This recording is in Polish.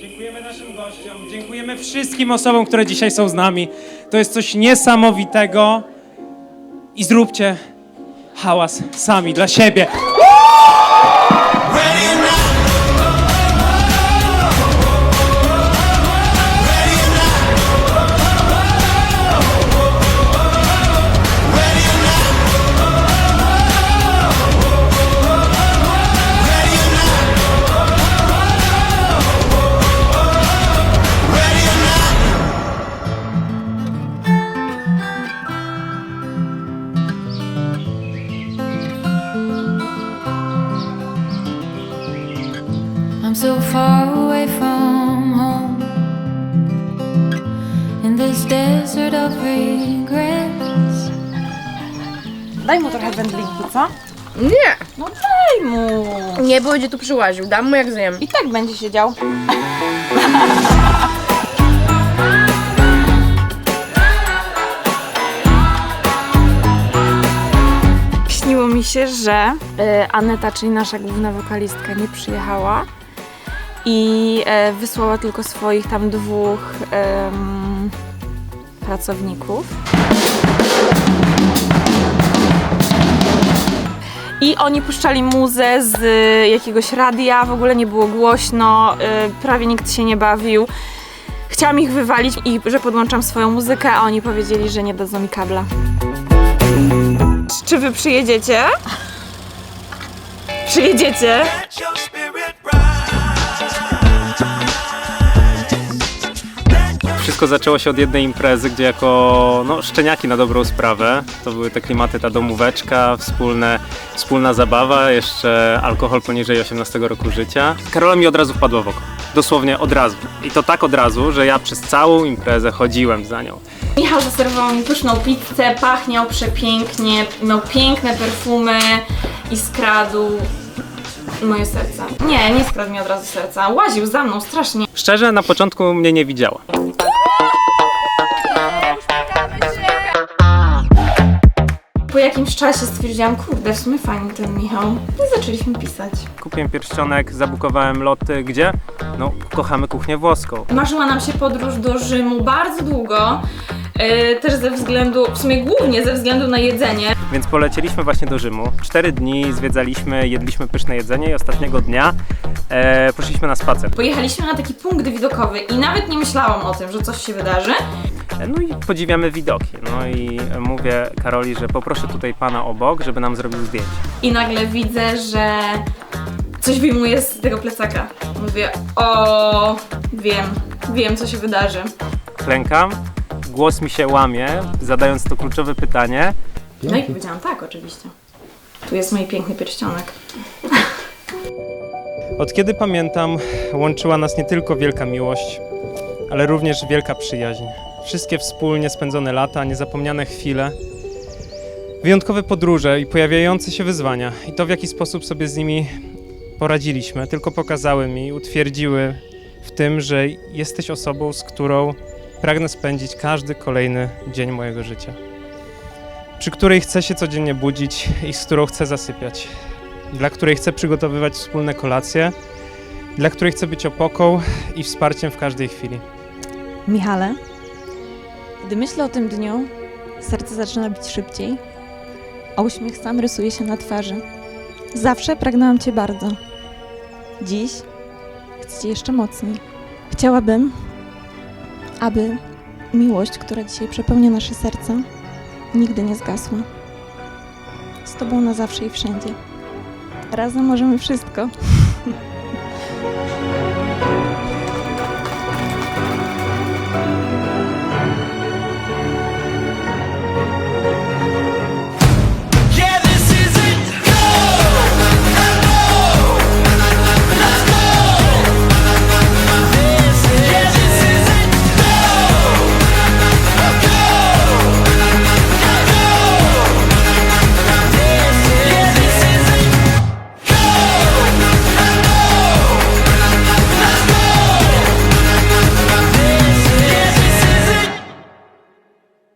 Dziękujemy naszym gościom, dziękujemy wszystkim osobom, które dzisiaj są z nami. To jest coś niesamowitego i zróbcie hałas sami dla siebie. I'm so far away from home in this desert of regrets. Daj mu trochę wędlinki, co? Nie, No daj mu. nie będzie tu przyłaził, dam mu jak zjem. I tak będzie siedział. Śniło mi się, że e, Aneta, czyli nasza główna wokalistka, nie przyjechała i e, wysłała tylko swoich tam dwóch pracowników. I oni puszczali muzę z y, jakiegoś radia, w ogóle nie było głośno, y, prawie nikt się nie bawił. Chciałam ich wywalić i że podłączam swoją muzykę, a oni powiedzieli, że nie dadzą mi kabla. Czy wy przyjedziecie? Przyjedziecie? Wszystko zaczęło się od jednej imprezy, gdzie jako no, szczeniaki na dobrą sprawę, to były te klimaty, ta domóweczka, wspólne, wspólna zabawa, jeszcze alkohol poniżej 18 roku życia. Karola mi od razu wpadła w oko. Dosłownie od razu. I to tak od razu, że ja przez całą imprezę chodziłem za nią. Michał zaserwował mi pyszną pizzę, pachniał przepięknie, miał piękne perfumy i skradł moje serce. Nie, nie skradł mi od razu serca, łaził za mną strasznie. Szczerze, na początku mnie nie widziała. Po jakimś czasie stwierdziłam, kurde, w sumie fajny ten Michał. I zaczęliśmy pisać. Kupiłem pierścionek, zabukowałem loty. Gdzie? No, kochamy kuchnię włoską. Marzyła nam się podróż do Rzymu bardzo długo, yy, też ze względu, w sumie głównie ze względu na jedzenie. Więc polecieliśmy właśnie do Rzymu. Cztery dni zwiedzaliśmy, jedliśmy pyszne jedzenie i ostatniego dnia e, poszliśmy na spacer. Pojechaliśmy na taki punkt widokowy i nawet nie myślałam o tym, że coś się wydarzy. No i podziwiamy widoki. No i mówię Karoli, że poproszę tutaj pana obok, żeby nam zrobił zdjęcie. I nagle widzę, że coś wyjmuje z tego plecaka. Mówię, o, wiem, wiem co się wydarzy. Klękam, głos mi się łamie, zadając to kluczowe pytanie. No i powiedziałam tak, oczywiście. Tu jest mój piękny pierścionek. Od kiedy pamiętam, łączyła nas nie tylko wielka miłość, ale również wielka przyjaźń. Wszystkie wspólnie spędzone lata, niezapomniane chwile, wyjątkowe podróże i pojawiające się wyzwania. I to, w jaki sposób sobie z nimi poradziliśmy, tylko pokazały mi, utwierdziły w tym, że jesteś osobą, z którą pragnę spędzić każdy kolejny dzień mojego życia. Przy której chcę się codziennie budzić i z którą chcę zasypiać dla której chcę przygotowywać wspólne kolacje, dla której chcę być opoką i wsparciem w każdej chwili. Michale, gdy myślę o tym dniu, serce zaczyna bić szybciej, a uśmiech sam rysuje się na twarzy. Zawsze pragnęłam Cię bardzo. Dziś chcę Cię jeszcze mocniej. Chciałabym, aby miłość, która dzisiaj przepełnia nasze serce, nigdy nie zgasła. Z Tobą na zawsze i wszędzie. Razem możemy wszystko.